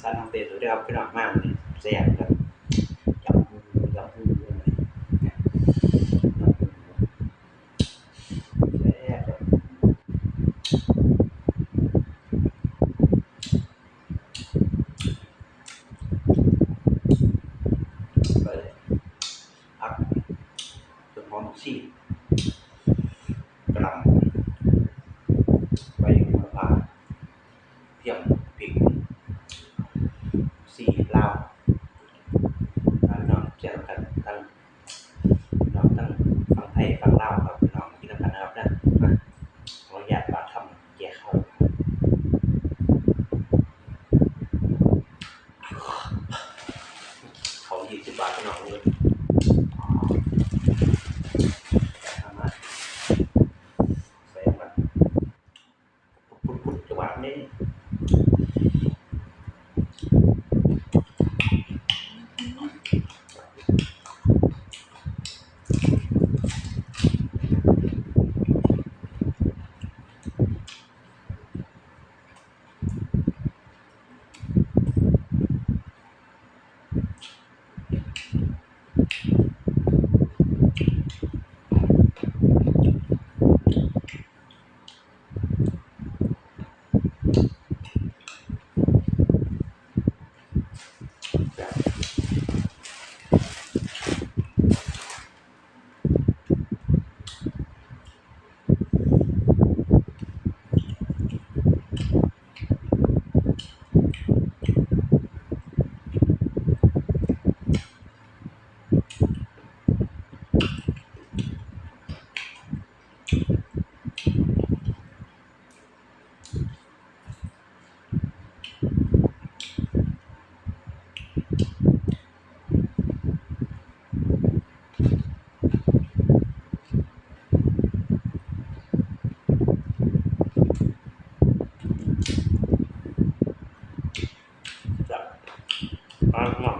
สารทางเตะสุดครับพี่น้องมากเลยแซ่บครับจับมือจับมืออะไรสี่กำลังไปมาเพียง আপনি Not, not